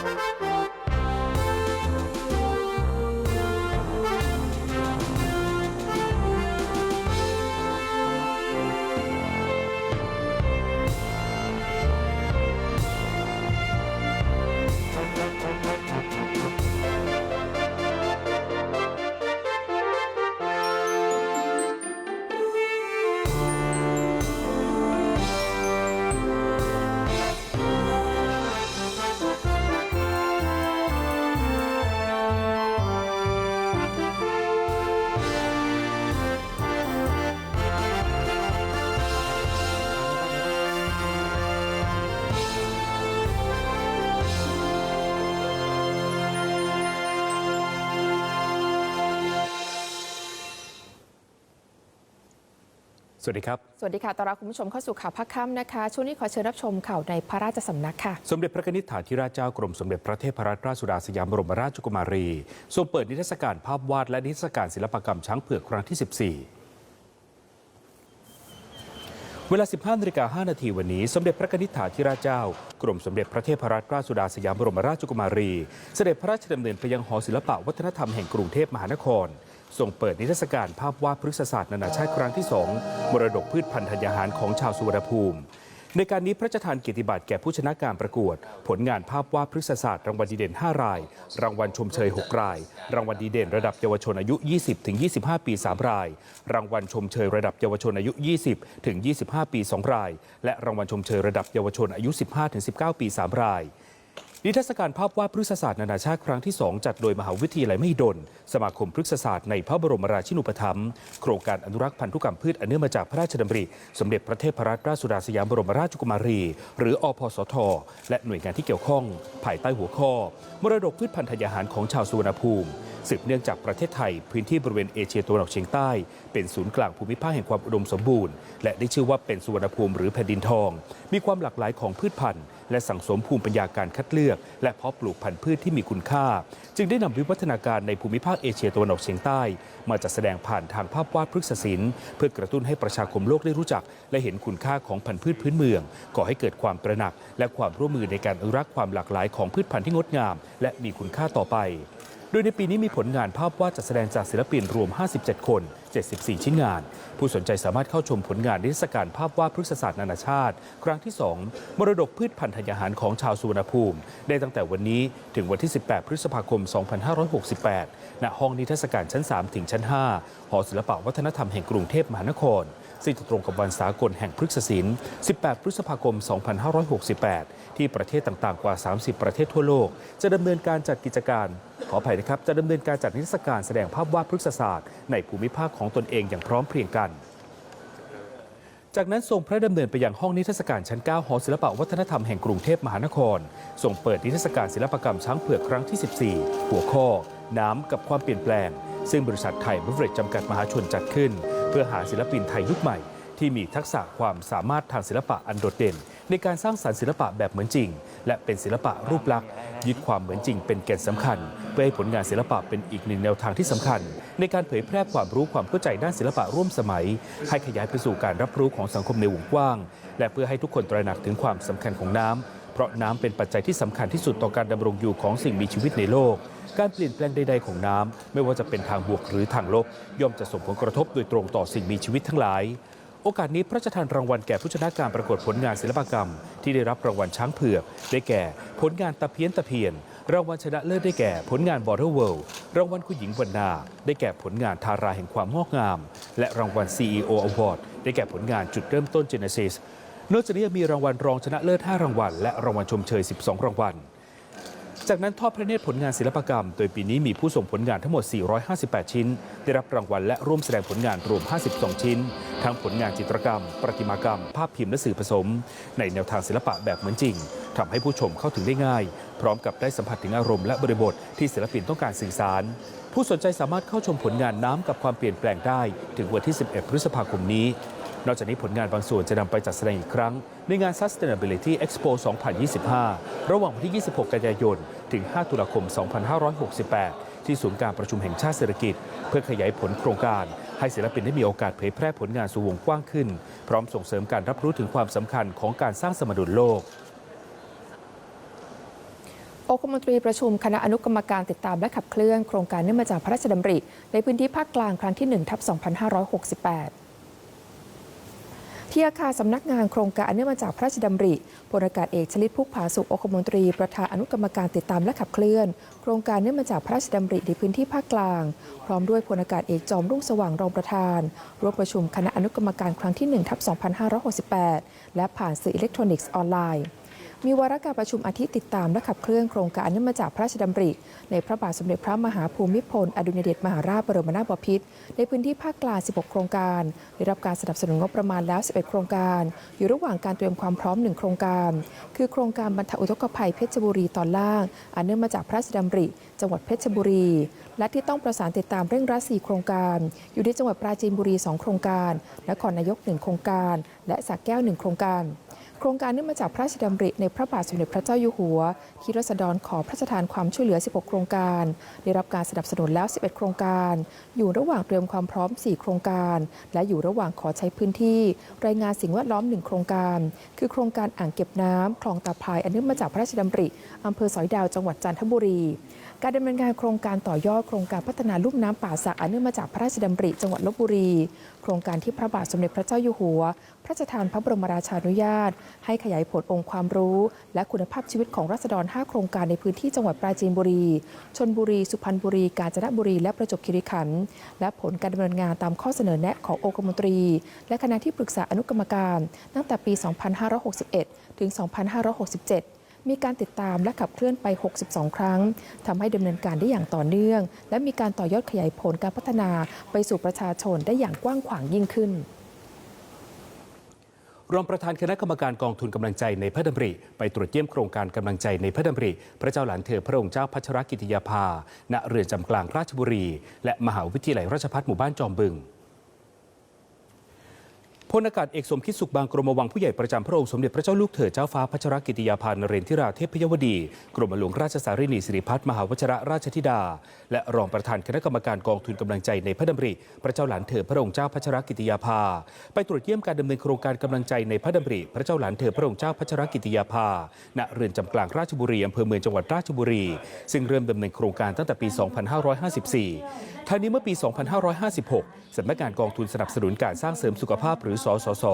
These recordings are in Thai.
ส วัสดีครับ สวัสดีค่ะต้อนรับคุณผู้ชมเข้าสู่ข่าวพักค่ำนะคะ ช่วงนี้ขอเชิญรับชมข่าวในพระราชสำนักค่ะ สมเด็จพระนิธิฐาธิราชเจ้ากรมสมเด็จพระเทพรัตนราชสุดาสยามบรมราชกุมารี ทรงเปิดนิทรรศการภาพวาดและนิทรรศการศิลปกรรมช้างเผือกครั้งที่ 14เวลา 15นาฬิกา5นาทีวันนี้ สมเด็จพระนิธิฐาธิราชเจ้า กรมสมเด็จพระเทพรัตนราชสุดาสยามบรมราชกุมารี เสด็จพระราชดำเนินไปยังหอศิลปะวัฒนธรรมแห่งกรุงเทพมหานคร ทรงเปิดนิทรรศการภาพวาดพฤกษศาสตร์นานาชาติครั้งที่ 2 มรดกพืชพันธุ์ธัญญาหารของชาวสุวรรณภูมิ ในการนี้พระราชทานเกียรติบัตรแก่ผู้ชนะการประกวด ผลงานภาพวาดพฤกษศาสตร์รางวัลดีเด่น 5 ราย รางวัลชมเชย 6 ราย รางวัลดีเด่นระดับเยาวชนอายุ 20-25 ปี 3 ราย รางวัลชมเชยระดับเยาวชนอายุ 20-25 ปี 2 ราย และรางวัลชมเชยระดับเยาวชนอายุ 15-19 ปี 3 ราย นิทรรศการภาพวาดพฤกษศาสตร์นานาชาติครั้งที่ 2 จัดโดยมหาวิทยาลัยมหิดล สมาคมพฤกษศาสตร์ในพระบรมราชินูปถัมภ์โครงการอนุรักษ์พันธุกรรมพืชอันเนื่องมาจากพระราชดำริ สมเด็จพระเทพรัตนราชสุดาสยามบรมราชกุมารี หรืออพสท และหน่วยงานที่เกี่ยวข้อง ภายใต้หัวข้อ มรดกพืชพันธุ์ธัญญาหารของชาวสุวรรณภูมิสืบเนื่องจากประเทศไทย พื้นที่บริเวณเอเชียตะวันออกเฉียงใต้ เป็นศูนย์กลางภูมิภาคแห่งความอุดมสมบูรณ์ และได้ชื่อว่าเป็นสุวรรณภูมิหรือแผ่นดินทอง มีความหลากหลายของพืชพันธุ์ และสั่งสมภูมิปัญญาการคัดเลือก และเพาะปลูกพันธุ์พืชที่มีคุณค่า จึงได้นำวิวัฒนาการในภูมิภาคเอเชียตะวันออกเฉียงใต้ มาจัดแสดงผ่านทางภาพวาดพฤกษศิลป์เพื่อกระตุ้นให้ประชาคมโลกได้รู้จัก และเห็นคุณค่าของพันธุ์พืชพื้นเมืองก่อให้เกิดความตระหนัก และความร่วมมือในการอนุรักษ์ความหลากหลายของพืชพันธุ์ที่งดงาม และมีคุณค่าต่อไป โดยในปีนี้มีผลงานภาพวาดจัดแสดงจากศิลปินรวม 57 คน 74 ชิ้นงาน ผู้สนใจสามารถเข้าชมผลงานนิทรรศการภาพวาดพฤกษศาสตร์นานาชาติ ครั้งที่ 2 มรดกพืชพันธุ์ธัญญาหารของชาวสุวรรณภูมิ ได้ตั้งแต่วันนี้ถึงวันที่ 18 พฤษภาคม 2568 ณ ห้องนิทรรศการชั้น 3 ถึงชั้น 5 หอศิลปวัฒนธรรมแห่งกรุงเทพมหานคร ซึ่งจะตรงกับวันสากลแห่งพฤกษศิลป์ 18 พฤษภาคม 2568 ที่ประเทศต่างๆ กว่า 30 ประเทศทั่วโลก จะดำเนินการจัดกิจการ ขออภัยนะครับ จะดำเนินการจัดนิทรรศการแสดงภาพวาดพฤกษศาสตร์ในภูมิภาคของตนเองอย่างพร้อมเพรียงกันจากนั้นทรงพระดำเนินไปยังห้องนิทรรศการชั้น 9 หอศิลปวัฒนธรรมแห่งกรุงเทพมหานครทรงเปิดนิทรรศการศิลปกรรมช้างเผือกครั้งที่ 14 หัวข้อ น้ำกับความเปลี่ยนแปลง ซึ่งบริษัทไทยบริเวจจำกัดมหาชนจัดขึ้น เพื่อหาศิลปินไทยยุคใหม่ ที่มีทักษะความสามารถทางศิลปะอันโดดเด่น ในการสร้างสรรค์ศิลปะแบบเหมือนจริง และเป็นศิลปะรูปลักษณ์ยึดความเหมือนจริงเป็นแก่นสำคัญ เพื่อให้ผลงานศิลปะเป็นอีกหนึ่งแนวทางที่สำคัญ ในการเผยแพร่ความรู้ความเข้าใจด้านศิลปะร่วมสมัย ให้ขยายไปสู่การรับรู้ของสังคมในวงกว้าง และเพื่อให้ทุกคนตระหนักถึงความสำคัญของน้ำ เพราะน้ำเป็นปัจจัยที่สำคัญที่สุดต่อการดำรงอยู่ของสิ่งมีชีวิตในโลก การเปลี่ยนแปลงใดๆของน้ำไม่ว่าจะเป็นทางบวกหรือทางลบ ย่อมจะส่งผลกระทบโดยตรงต่อสิ่งมีชีวิตทั้งหลาย โอกาสนี้พระราชทานรางวัลแก่ผู้ชนะการประกวดผลงานศิลปกรรม ที่ได้รับรางวัลช้างเผือก ได้แก่ ผลงานตะเพียนตะเพียน รางวัลชนะเลิศได้แก่ ผลงานบอร์เ w เวิลด์รางวัลคุณหญิงวรรณาได้แก่ผลงานทาราแห่งความงอกงาม และรางวัล CEO Award ได้แก่ผลงานจุดเริ่มต้น Genesis นอกจากนี้ยังมีรางวัลรองชนะเลิศ 5 รางวัล และรางวัลชมเชย 12 รางวัล จากนั้นทอดพระเนตรผลงานศิลปกรรม โดยปีนี้มีผู้ส่งผลงานทั้งหมด 458 ชิ้น ได้รับรางวัลและร่วมแสดงผลงานรวม 52 ชิ้น ทั้งผลงานจิตรกรรม ประติมากรรม ภาพพิมพ์และสื่อผสม ในแนวทางศิลปะแบบเหมือนจริงทำให้ผู้ชมเข้าถึงได้ง่าย พร้อมกับได้สัมผัสถึงอารมณ์และบริบทที่ศิลปินต้องการสื่อสาร ผู้สนใจสามารถเข้าชมผลงานน้ำกับความเปลี่ยนแปลงได้ ถึงวันที่ 11 พฤษภาคมนี้ นอกจากนี้ผลงานบางส่วนจะนำไปจัดแสดงอีกครั้ง ในงาน Sustainability Expo 2025 ระหว่างวันที่ 26 กันยายน ถึง 5 ตุลาคม 2568 ที่ศูนย์การประชุมแห่งชาติเศรษฐกิจ เพื่อขยายผลโครงการ ให้ศิลปินได้มีโอกาสเผยแพร่ผลงานสู่วงกว้างขึ้น พร้อมส่งเสริมการรับรู้ถึงความสำคัญของการสร้างสมดุลโลกองคมนตรีประชุมคณะอนุกรรมการติดตามและขับเคลื่อนโครงการเนื่องมาจากพระราชดำริ ในพื้นที่ภาคกลางครั้งที่1ทับ2568 ที่อาคารสำนักงานโครงการเนื่องมาจากพระราชดำริพลอากาศเอกชลิตพุกผาสุของคมนตรี ประธานอนุกรรมการติดตามและขับเคลื่อน โครงการเนื่องมาจากพระราชดำริในพื้นที่ภาคกลาง พร้อมด้วยพลอากาศเอกจอมรุ่งสว่างรองประธานร่วมประชุมคณะอนุกรรมการครั้งที่1ทับ2568 และผ่านสื่ออิเล็กทรอนิกส์ออนไลน์ มีวาระการประชุมอาทิตย์ติดตามและขับเคลื่อนโครงการเนื่องมาจากพระราชดำริ ในพระบาทสมเด็จพระมหาภูมิพล อดุลยเดชมหาราชบรมนาถบพิตรในพื้นที่ภาคกลาง 16 โครงการ ได้รับการสนับสนุนงบประมาณแล้ว 11 โครงการ อยู่ระหว่างการเตรียมความพร้อม 1 โครงการ คือโครงการบรรเทาอุทกภัยเพชรบุรีตอนล่าง อันเนื่องมาจากพระราชดำริ จังหวัดเพชรบุรี และที่ต้องประสานติดตามเร่งรัด 4 โครงการ อยู่ที่จังหวัดปราจีนบุรี 2 โครงการ นครนายก 1 โครงการ และสระแก้ว 1 โครงการ โครงการเนื่องมาจากพระราชดำริในพระบาทสมเด็จพระเจ้าอยู่หัว ที่รัษฎรขอพระราชทานความช่วยเหลือ 16 โครงการ ได้รับการสนับสนุนแล้ว 11 โครงการ อยู่ระหว่างเตรียมความพร้อม 4 โครงการ และอยู่ระหว่างขอใช้พื้นที่ รายงานสิ่งแวดล้อม 1 โครงการ คือโครงการอ่างเก็บน้ำคลองตาพายอันเนื่องมาจากพระราชดำริอำเภอสอยดาวจังหวัดจันทบุรี การดำเนินงานโครงการต่อยอดโครงการพัฒนาลุ่มน้ำป่าสักอันเนื่องมาจากพระราชดำริจังหวัดลบบุรี โครงการที่พระบาทสมเด็จพระเจ้าอยู่หัว พระราชทานพระบรมราชานุญาตให้ขยายผลองค์ความรู้ และคุณภาพชีวิตของราษฎร 5 โครงการในพื้นที่จังหวัดปราจีนบุรี ชนบุรี สุพรรณบุรี กาญจนบุรี และประจวบคีรีขันธ์ และผลการดำเนินงานตามข้อเสนอแนะขององคมนตรี และคณะที่ปรึกษาอนุกรรมการ ตั้งแต่ปี 2561 ถึง 2567มีการติดตามและขับเคลื่อนไป 62 ครั้งทำให้ดำเนินการได้อย่างต่อเนื่อง และมีการต่อยอดขยายผลการพัฒนาไปสู่ประชาชนได้อย่างกว้างขวางยิ่งขึ้น รองประธานคณะกรรมการกองทุนกำลังใจในพระดำริ ไปตรวจเยี่ยมโครงการกำลังใจในพระดำริ พระเจ้าหลานเธอพระองค์เจ้าพัชรกิติยาภา ณ เรือนจำกลางราชบุรี และมหาวิทยาลัยราชภัฏหมู่บ้านจอมบึง พลอากาศเอกสมคิดสุขบางกรมวังผู้ใหญ่ประจำพระองค์สมเด็จพระเจ้าลูกเธอเจ้าฟ้าพัชรกิติยาภานเรนทิราเทพยวดี กรมหลวงราชสารินีสิริพัฒน์มหาวชรราชธิดา และรองประธานคณะกรรมการกองทุนกำลังใจในพระดำริพระเจ้าหลานเธอพระองค์เจ้าพัชรกิติยาภา ไปตรวจเยี่ยมการดำเนินโครงการกำลังใจในพระดำริพระเจ้าหลานเธอพระองค์เจ้าพัชรกิติยาภาณเรือนจำกลางราชบุรีอำเภอเมืองจังหวัดราชบุรี ซึ่งเริ่มดำเนินโครงการตั้งแต่ปี 2554ทางนี้เมื่อปี 2556สำนักงานกองทุนสนับสนุนการสร้างเสริมสุขภาพหรือสสส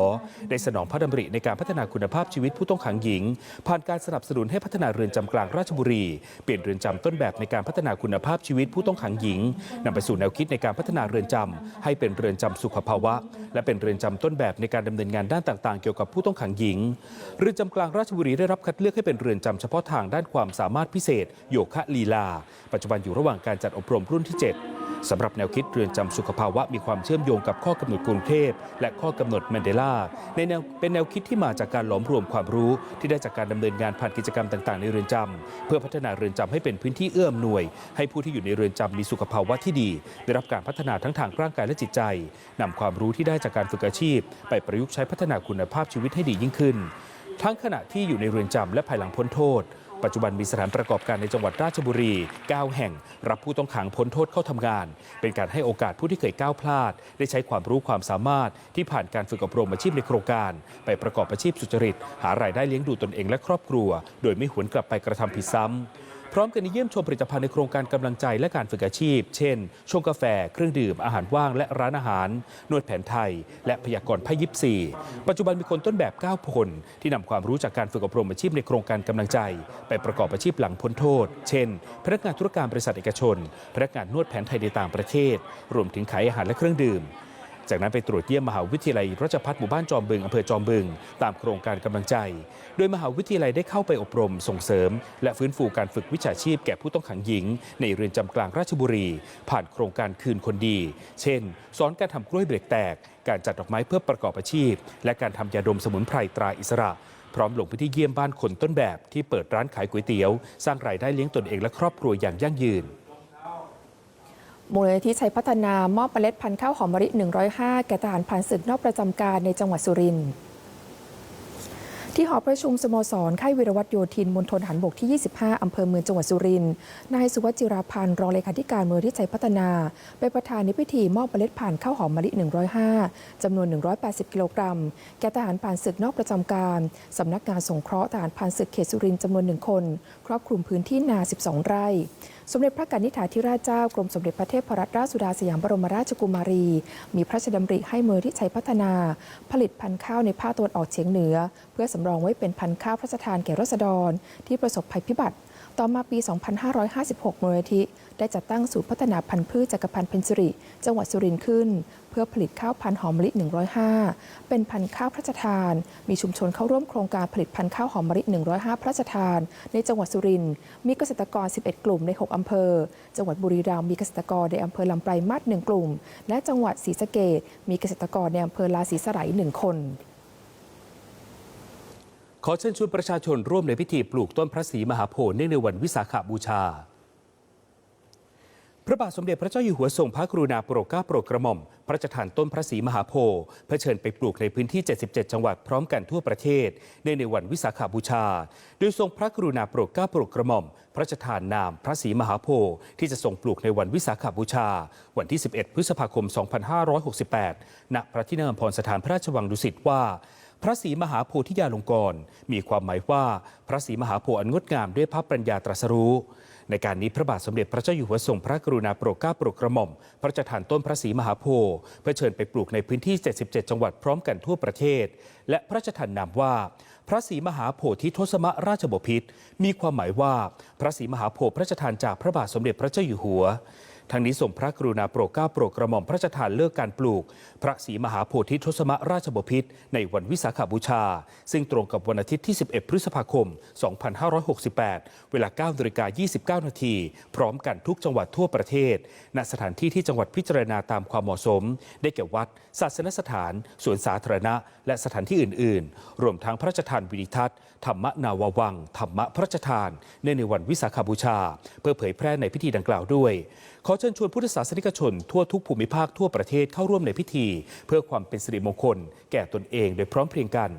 ได้สนองพระดำริในการพัฒนาคุณภาพชีวิตผู้ต้องขังหญิง ผ่านการสนับสนุนให้พัฒนาเรือนจำกลางราชบุรี เปลี่ยนเรือนจำต้นแบบในการพัฒนาคุณภาพชีวิตผู้ต้องขังหญิงนำไปสู่แนวคิดในการพัฒนาเรือนจำให้เป็นเรือนจำสุขภาวะ และเป็นเรือนจำต้นแบบในการดำเนินงานด้านต่าง ๆ เกี่ยวกับผู้ต้องขังหญิง เรือนจำกลางราชบุรีได้รับคัดเลือกให้เป็นเรือนจำเฉพาะทางด้านความสามารถพิเศษ โยคะลีลา ปัจจุบันอยู่ระหว่างการจัดอบรมรุ่นที่ 7สำหรับแนวคิดเรือนจำสุขภาวะมีความเชื่อมโยงกับข้อกำหนดกรุงเทพ และข้อกำหนดแมนเดลาในแนวเป็นแนวคิดที่มาจากการหลอมรวมความรู้ ที่ได้จากการดำเนินงานผ่านกิจกรรมต่างๆ ในเรือนจำเพื่อพัฒนาเรือนจำให้เป็นพื้นที่เอื้อมหน่วย ให้ผู้ที่อยู่ในเรือนจำมีสุขภาวะที่ดี ได้รับการพัฒนาทั้งทางร่างกายและจิตใจนำความรู้ที่ได้จากการฝึกอาชีพ ไปประยุกต์ใช้พัฒนาคุณภาพชีวิตให้ดียิ่งขึ้นทั้งขณะที่อยู่ในเรือนจำและภายหลังพ้นโทษ ปัจจุบันมีสถานประกอบการในจังหวัดราชบุรี 9 แห่ง รับผู้ต้องขังพ้นโทษเข้าทำงาน เป็นการให้โอกาสผู้ที่เคยก้าวพลาด ได้ใช้ความรู้ความสามารถที่ผ่านการฝึกอบรมอาชีพในโครงการ ไปประกอบอาชีพสุจริต หารายได้เลี้ยงดูตนเองและครอบครัว โดยไม่หวนกลับไปกระทำผิดซ้ำ พร้อมกันนี้เยี่ยมชมผลิตภัณฑ์ในโครงการกำลังใจและการฝึกอาชีพ เช่น ชงกาแฟ เครื่องดื่ม อาหารว่าง และร้านอาหาร นวดแผนไทย และพยากรณ์ไพ่ยิปซีปัจจุบันมีคนต้นแบบ 9 คน ที่นำความรู้จากการฝึกอบรมอาชีพในโครงการกำลังใจ ไปประกอบอาชีพหลังพ้นโทษ เช่น พนักงานธุรการบริษัทเอกชน พนักงานนวดแผนไทยในต่างประเทศ รวมถึงขายอาหารและเครื่องดื่ม จากนั้นไปตรวจเยี่ยมมหาวิทยาลัยราชภัฏหมู่บ้านจอมบึงอำเภอจอมบึง ตามโครงการกำลังใจ โดยมหาวิทยาลัยได้เข้าไปอบรมส่งเสริม และฟื้นฟูการฝึกวิชาชีพแก่ผู้ต้องขังหญิง ในเรือนจำกลางราชบุรี ผ่านโครงการคืนคนดี เช่น สอนการทำกล้วยเบรกแตก การจัดดอกไม้เพื่อประกอบอาชีพ และการทำยาดมสมุนไพรตราอิสระพร้อมลงพื้นที่เยี่ยมบ้านคนต้นแบบที่เปิดร้านขายก๋วยเตี๋ยว สร้างรายได้เลี้ยงตนเองและครอบครัวอย่างยั่งยืน มูลนิธิชัยพัฒนามอบเมล็ดพันธุ์ข้าวหอมมะลิ 105 แก่ทหารผ่านศึกนอกประจำการในจังหวัดสุรินทร์ที่หอประชุมสโมสรค่ายวิรวัตโยธินมณฑลฐานบกที่ 25 อำเภอเมืองจังหวัดสุรินทร์ นายสุวัจจิราพันธ์รองเลขาธิการมูลนิธิชัยพัฒนา เป็นประธานในพิธีมอบเมล็ดพันธุ์ข้าวหอมมะลิ 105 จำนวน 180 กิโลกรัม แก่ทหารผ่านศึกนอกประจำการ สำนักงานสงเคราะห์ทหารผ่านศึกเขตสุรินทร์จำนวนหนึ่งคน ครอบคลุมพื้นที่นา 12 ไร่ สมเด็จพระกนิษฐาธิราชเจ้ากรมสมเด็จพระเทพรัตนราชสุดาสยามบรมราชกุมารี มีพระราชดำริให้เมือที่ใช้พัฒนา ผลิตพันธุ์ข้าวในภาคตะวันออกเฉียงเหนือ เพื่อสำรองไว้เป็นพันธุ์ข้าวพระราชทานแก่รัษฎร ที่ประสบภัยพิบัติ ต่อมาปี 2556มูลนิธิ ได้จัดตั้งศูนย์พัฒนาพันธุ์พืชจักรพันธ์เพญสิริ จังหวัดสุรินทร์ขึ้น เพื่อผลิตข้าวพันธุ์หอมมะลิ 105 เป็นพันธุ์ข้าวพระราชทาน มีชุมชนเข้าร่วมโครงการผลิตพันธุ์ข้าวหอมมะลิ 105 พระราชทาน ในจังหวัดสุรินทร์มีเกษตรกร 11 กลุ่มใน 6 อำเภอ จังหวัดบุรีรัมย์มีเกษตรกรในอำเภอลำปลายมาศ1กลุ่ม และจังหวัดศรีสะเกษมีเกษตรกรในอำเภอลาศรีสไลย1คนขอเชิญชวนประชาชนร่วมในพิธีปลูกต้นพระศรีมหาโพธิ์เนื่องในวันวิสาขบูชา พระบาทสมเด็จพระเจ้าอยู่หัวทรงพระกรุณาโปรดเกล้าโปรดกระหม่อม พระราชทานต้นพระศรีมหาโพธิ์เพื่อเชิญไปปลูกในพื้นที่ 77 จังหวัดพร้อมกันทั่วประเทศเนื่องในวันวิสาขบูชา โดยทรงพระกรุณาโปรดเกล้าโปรดกระหม่อม พระราชทานนามพระศรีมหาโพธิ์ที่จะทรงปลูกในวันวิสาขบูชา วันที่ 11 พฤษภาคม 2568 ณ พระที่นั่งพรสถานพระราชวังดุสิตว่าพระศรีมหาโพธิยาลงกร มีความหมายว่า พระศรีมหาโพธิ์อันงดงามด้วยพระปัญญาตรัสรู้ ในการนี้พระบาทสมเด็จพระเจ้าอยู่หัวทรงพระกรุณาโปรดเกล้าโปรดกระหม่อม พระราชทานต้นพระศรีมหาโพธิ์เพื่อเชิญไปปลูกในพื้นที่ 77 จังหวัดพร้อมกันทั่วประเทศ และพระราชทานนามว่า พระศรีมหาโพธิทศมราชบพิตรมีความหมายว่าพระศรีมหาโพธิ์พระราชทานจากพระบาทสมเด็จพระเจ้าอยู่หัว ทั้งนี้ส่งพระกรุณาโปรดเกล้าโปรดกระหม่อมพระราชทานเลิกการปลูก พระศรีมหาโพธิทศมราชบพิตรในวันวิสาขบูชา ซึ่งตรงกับวันอาทิตย์ที่ 11 พฤษภาคม 2568 เวลา9นาฬิกา29 นาที พร้อมกันทุกจังหวัดทั่วประเทศ ณ สถานที่ที่จังหวัดพิจารณาตามความเหมาะสม ได้แก่วัด ศาสนสถาน สวนสาธารณะ และสถานที่อื่น ๆ รวมทั้งพระราชทานวินิทัศน์ ธรรมนาววัง ธรรมพระราชทานเนื่องในวันวิสาขบูชา เพื่อเผยแพร่ในพิธีดังกล่าวด้วยขอเชิญชวนพุทธศาสนิกชน ทั่วทุกภูมิภาคทั่วประเทศเข้าร่วมในพิธี เพื่อความเป็นสิริมงคล แก่ตนเองโดยพร้อมเพรียงกัน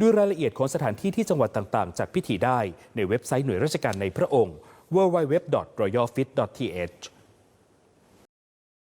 ดูรายละเอียดของสถานที่ที่จังหวัดต่างๆจัดพิธีได้ในเว็บไซต์หน่วยราชการในพระองค์ www.royalfit.th